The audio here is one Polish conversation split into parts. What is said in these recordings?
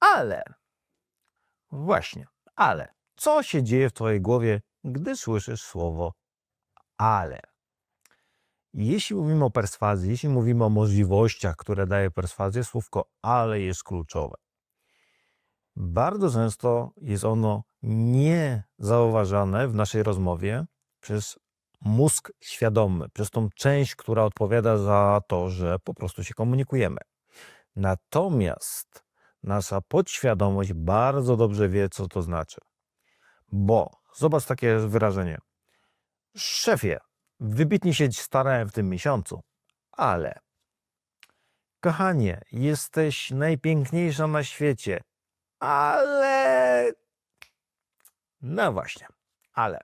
Ale, właśnie, ale, co się dzieje w Twojej głowie, gdy słyszysz słowo ale? Jeśli mówimy o perswazji, jeśli mówimy o możliwościach, które daje perswazja, słówko ale jest kluczowe. Bardzo często jest ono niezauważane w naszej rozmowie przez mózg świadomy, przez tą część, która odpowiada za to, że po prostu się komunikujemy. Natomiast nasza podświadomość bardzo dobrze wie, co to znaczy. Bo zobacz takie wyrażenie. Szefie, wybitnie się starałem w tym miesiącu, ale kochanie, jesteś najpiękniejsza na świecie, ale no właśnie, ale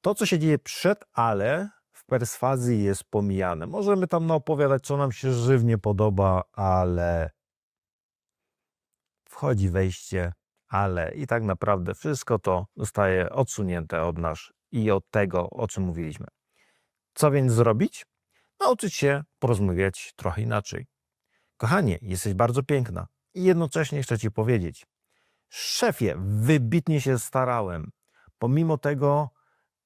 to, co się dzieje przed ale, w perswazji jest pomijane. Możemy tam naopowiadać, co nam się żywnie podoba, ale wchodzi wejście, ale i tak naprawdę wszystko to zostaje odsunięte od nas i od tego, o czym mówiliśmy. Co więc zrobić? Nauczyć się porozmawiać trochę inaczej. Kochanie, jesteś bardzo piękna i jednocześnie chcę ci powiedzieć, szefie, wybitnie się starałem. Pomimo tego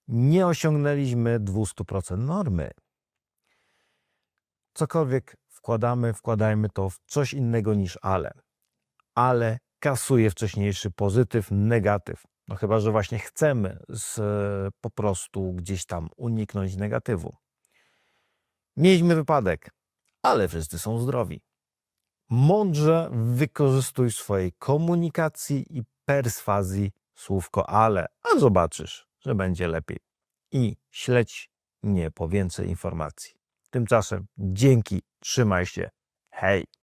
nie osiągnęliśmy 200% normy. Cokolwiek wkładamy, wkładajmy to w coś innego niż ale. Ale kasuje wcześniejszy pozytyw, negatyw. No chyba, że właśnie chcemy z, po prostu gdzieś tam uniknąć negatywu. Mieliśmy wypadek, ale wszyscy są zdrowi. Mądrze wykorzystuj swojej komunikacji i perswazji słówko ale, a zobaczysz, że będzie lepiej. I śledź mnie po więcej informacji. Tymczasem dzięki, trzymaj się, hej!